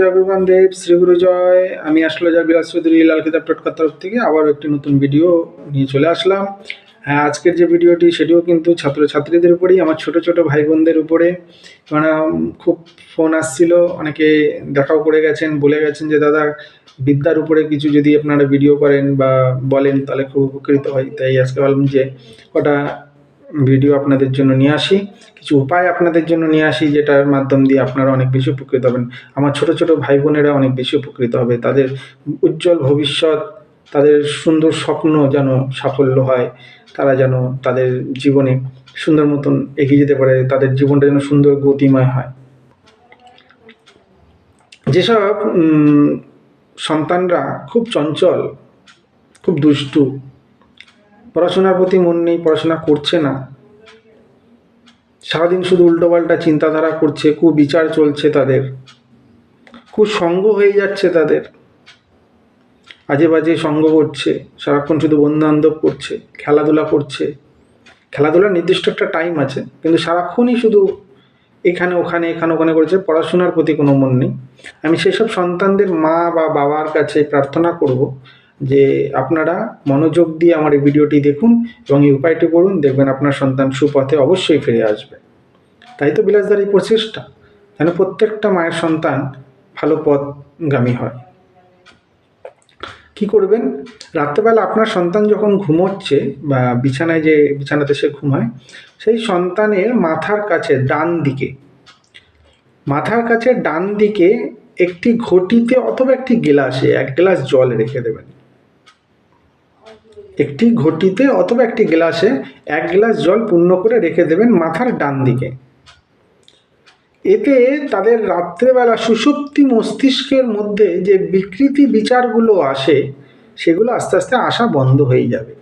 জয় গুরুগান দেব শ্রী গুরু জয়। আমি আসলে যা বিলাস চৌধুরী লাল কিতাব টটকার তরফ থেকে আবার একটি নতুন ভিডিও নিয়ে চলে আসলাম। হ্যাঁ আজকের যে ভিডিওটি, সেটিও কিন্তু ছাত্রছাত্রীদের উপরেই, আমার ছোট ছোট ভাই বোনদের উপরে। মানে খুব ফোন আসছিল, অনেকে দেখাও করে গেছেন, বলে গেছেন যে, দাদা, বিদ্যার উপরে কিছু যদি আপনারা ভিডিও করেন বা বলেন, তাহলে খুব উপকৃত হয় তাই আজকে বললাম যে, কটা ভিডিও আপনাদের জন্য নিয়ে আসি, কিছু উপায় আপনাদের জন্য নিয়ে আসি যেটার মাধ্যম দিয়ে আপনারা অনেক বেশি উপকৃত হবেন। আমার ছোট ছোট ভাই বোনেরা অনেক বেশি উপকৃত হবে। তাদের উজ্জ্বল ভবিষ্যৎ, তাদের সুন্দর স্বপ্ন যেন সাফল্য হয়, তারা যেন তাদের জীবনে সুন্দর মতন এগিয়ে যেতে পারে, তাদের জীবনটা যেন সুন্দর গতিময় হয়। যেসব সন্তানরা খুব চঞ্চল, খুব দুষ্টু পড়াশোনার প্রতি মন নেই, পড়াশোনা করছে না। সারাদিন শুধু উল্টোপাল্টা চিন্তাধারা করছে, কুবিচার চলছে তাদের। কুসঙ্গ হয়ে যাচ্ছে তাদের। আজে বাজে সঙ্গ করছে, সারাক্ষণ শুধু বন্ধু বান্ধব করছে, খেলাধুলা করছে। খেলাধুলার নির্দিষ্ট একটা টাইম আছে, কিন্তু সারাক্ষণই শুধু এখানে, ওখানে এখানে, ওখানে করেছে, পড়াশোনার প্রতি কোনো মন নেই। আমি সেসব সন্তানদের মা বা বাবার কাছে প্রার্থনা করব যে আপনারা মনোযোগ দিয়ে আমার এই ভিডিওটি দেখুন এবং এই উপায়টি করুন, দেখবেন আপনার সন্তান সুপথে অবশ্যই ফিরে আসবে। তাই তো বিলাসদার এই প্রচেষ্টা, যেন প্রত্যেকটা মায়ের সন্তান ভালো পথগামী হয়। কি করবেন? রাত্রেবেলা আপনার সন্তান যখন ঘুমোচ্ছে বা বিছানায় যে, বিছানাতে সে ঘুমায়, সেই সন্তানের মাথার কাছে ডান দিকে, মাথার কাছে ডান দিকে একটি ঘটিতে অথবা একটি গ্লাসে এক গ্লাস জল রেখে দেবেন। একটি ঘটিতে অথবা একটি গ্লাসে এক গ্লাস জল পূর্ণ করে রেখে দেবেন মাথার ডান দিকে। এতে তাদের রাত্রেবেলা সুষুপ্তি মস্তিষ্কের মধ্যে যে বিকৃতি বিচারগুলো আসে, সেগুলো আস্তে আস্তে আসা বন্ধ হয়ে যাবে।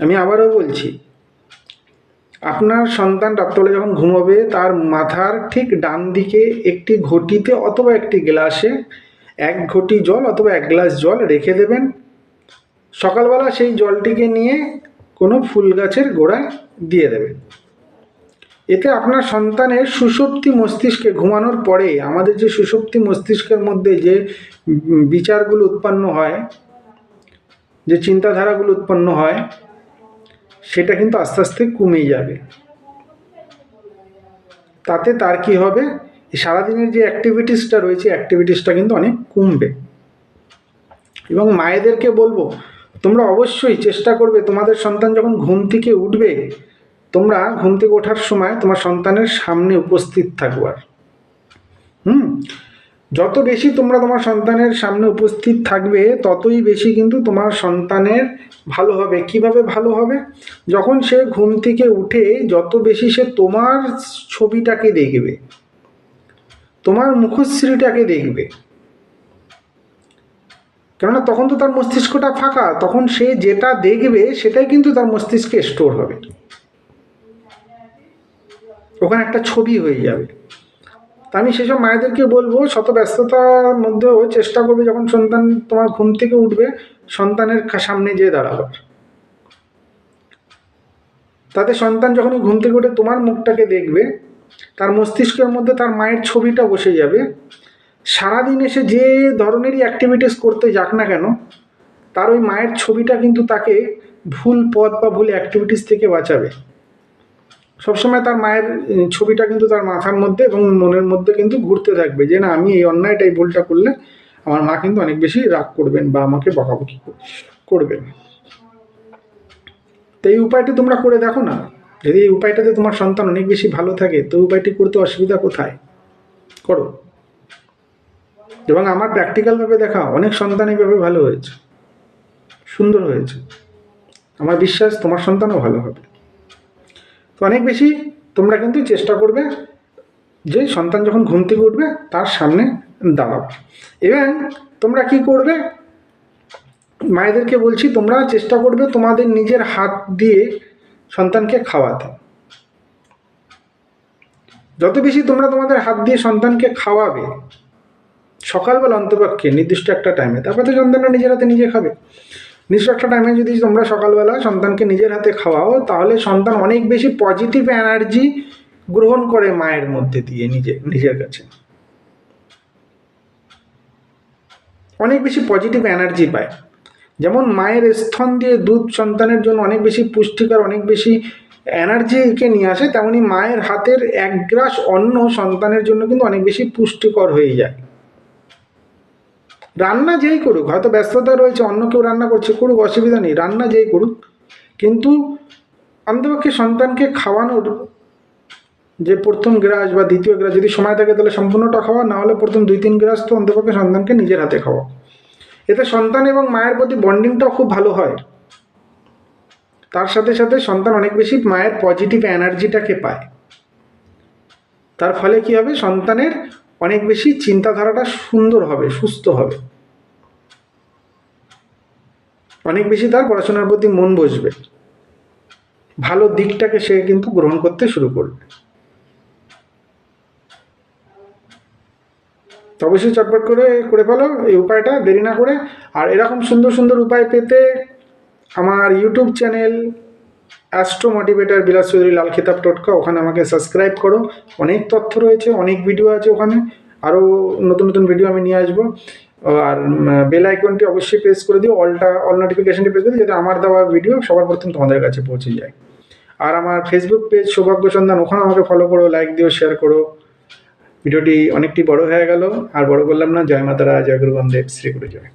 আমি আবারও বলছি, আপনার সন্তান রাত্রে যখন ঘুমোবে, তার মাথার ঠিক ডান দিকে একটি ঘটিতে অথবা একটি গ্লাসে এক ঘটি জল অথবা এক গ্লাস জল রেখে দেবেন। সকালবেলা সেই জলটিকে নিয়ে কোনো ফুল গাছের গোড়ায় দিয়ে দেবে। এতে আপনার সন্তানের সুষুপ্তি মস্তিষ্কে ঘুমানোর পরে আমাদের যে সুষুপ্তি মস্তিষ্কের মধ্যে যে বিচারগুলো উৎপন্ন হয়, যে চিন্তাধারাগুলো উৎপন্ন হয়, সেটা কিন্তু আস্তে আস্তে কমে যাবে। তাতে তার কি হবে? সারাদিনের যে অ্যাক্টিভিটিসটা রয়েছে অ্যাক্টিভিটিসটা কিন্তু অনেক কমবে। এবং মায়েদেরকে বলব তোমরা অবশ্যই চেষ্টা করবে, তোমাদের সন্তান যখন ঘুম থেকে উঠবে, তোমরা ঘুম থেকে ওঠার সময় তোমার সন্তানের সামনে উপস্থিত থাকবার। হুম? যত বেশি তোমরা তোমার সন্তানের সামনে উপস্থিত থাকবে, ততই বেশি কিন্তু তোমার সন্তানের ভালো হবে। কীভাবে ভালো হবে? যখন সে ঘুম থেকে উঠে যত বেশি সে তোমার ছবিটাকে দেখবে, তোমার মুখশ্রীটাকে দেখবে কেননা তখন তো তার মস্তিষ্কটা ফাঁকা, তখন সে যেটা দেখবে সেটাই কিন্তু তার মস্তিষ্কে স্টোর হবে। ওখানে একটা ছবি হয়ে যাবে। তা আমি সেসব মায়েদেরকে বলব, শত ব্যস্ততার মধ্যেও চেষ্টা করবে যখন সন্তান তোমার ঘুম থেকে উঠবে, সন্তানের সামনে যেয়ে দাঁড়াবার। তাতে সন্তান যখনই ঘুম থেকে উঠে তোমার মুখটাকে দেখবে, তার মস্তিষ্কের মধ্যে তার মায়ের ছবিটা বসে যাবে। সারাদিন এসে যে ধরনেরই অ্যাক্টিভিটিস করতে যাক না কেন, তার ওই মায়ের ছবিটা কিন্তু তাকে ভুল পথ বা ভুল অ্যাক্টিভিটিস থেকে বাঁচাবে। সবসময় তার মায়ের ছবিটা কিন্তু তার মাথার মধ্যে এবং মনের মধ্যে কিন্তু ঘুরতে থাকবে যে না, আমি এই অন্যায়টা, এই ভুলটা করলে আমার মা কিন্তু অনেক বেশি রাগ করবেন বা আমাকে বকাবকি কর- করবেন। তো এই উপায়টি তোমরা করে দেখো না। যদি এই উপায়টাতে তোমার সন্তান অনেক বেশি ভালো থাকে, তো উপায়টি করতে অসুবিধা কোথায়? করো। এবং আমার প্র্যাকটিক্যালভাবে দেখা অনেক সন্তান এইভাবে ভালো হয়েছে। সুন্দর হয়েছে। আমার বিশ্বাস তোমার সন্তানও ভালো হবে। তো অনেক বেশি তোমরা কিন্তু চেষ্টা করবে যে সন্তান যখন ঘুম থেকে উঠবে, তার সামনে দাঁড়াবে এবং তোমরা কি করবে? মায়েদেরকে বলছি, তোমরা চেষ্টা করবে তোমাদের নিজের হাত দিয়ে সন্তানকে খাওয়াতে। যত বেশি তোমরা তোমাদের হাত দিয়ে সন্তানকে খাওয়াবে সকালবেলা অন্তপক্ষে নির্দিষ্ট একটা টাইমে তারপরে তো সন্তানরা নিজের হাতে নিজে খাবে। নির্দিষ্ট একটা টাইমে যদি তোমরা সকালবেলা সন্তানকে নিজের হাতে খাওয়াও, তাহলে সন্তান অনেক বেশি পজিটিভ এনার্জি গ্রহণ করে মায়ের মধ্যে দিয়ে নিজে, নিজের কাছে। অনেক বেশি পজিটিভ এনার্জি পায়। যেমন মায়ের স্তন দিয়ে দুধ সন্তানের জন্য অনেক বেশি পুষ্টিকর, অনেক বেশি এনার্জিকে নিয়ে আসে, তেমনি মায়ের হাতের এক গ্রাস অন্ন সন্তানের জন্য কিন্তু অনেক বেশি পুষ্টিকর হয়ে যায়। রান্না যেই করুক, হয়তো ব্যস্ততা রয়েছে, অন্য কেউ রান্না করছে, করুক, অসুবিধা নেই, রান্না যেই করুক। কিন্তু অন্তপক্ষে সন্তানকে খাওয়ানোর যে প্রথম গ্রাস বা দ্বিতীয় গ্রাস, যদি সময় থাকে তাহলে সম্পূর্ণটা খাওয়া, না হলে প্রথম দুই তিন গ্রাস তো অন্তপক্ষে সন্তানকে নিজের হাতে খাওয়া। এতে সন্তান এবং মায়ের প্রতি বন্ডিংটাও খুব ভালো হয়। তার সাথে সাথে সন্তান অনেক বেশি মায়ের পজিটিভ এনার্জিটাকে পায়। তার ফলে কি হবে? সন্তানের অনেক বেশি চিন্তাধারাটা সুন্দর হবে, সুস্থ হবে। অনেক বেশি তার পড়াশোনার প্রতি মন বসবে। ভালো দিকটাকে সে কিন্তু গ্রহণ করতে শুরু করবে। অবশ্যই চটপট করে করে ফেলো, এই উপায়টা দেরি না করে। আর এরকম সুন্দর সুন্দর উপায় পেতে আমার ইউটিউব চ্যানেল অ্যাস্ট্রো মোটিভেটার বিলাস চৌধুরী লাল খেতাব টোটকা ওখানে আমাকে সাবস্ক্রাইব করো। অনেক তথ্য রয়েছে, অনেক ভিডিও আছে ওখানে। আরও নতুন নতুন ভিডিও আমি নিয়ে আসব। আর বেল আইকনটি অবশ্যই প্রেস করে দিও। অলটা অল নোটিফিকেশনটি প্রেস করে দিও, যাতে আমার দেওয়া ভিডিও সবার প্রথম তোমাদের কাছে পৌঁছে যায়। আর আমার ফেসবুক পেজ সৌভাগ্য সন্ধান ওখানে আমাকে ফলো করো লাইক দিও শেয়ার করো। ভিডিওটি অনেকটি বড় হয়ে গেল। আর বড় করলাম না। জয় মাতারা, জয় গুরু বামদেব শ্রী গুরু জয়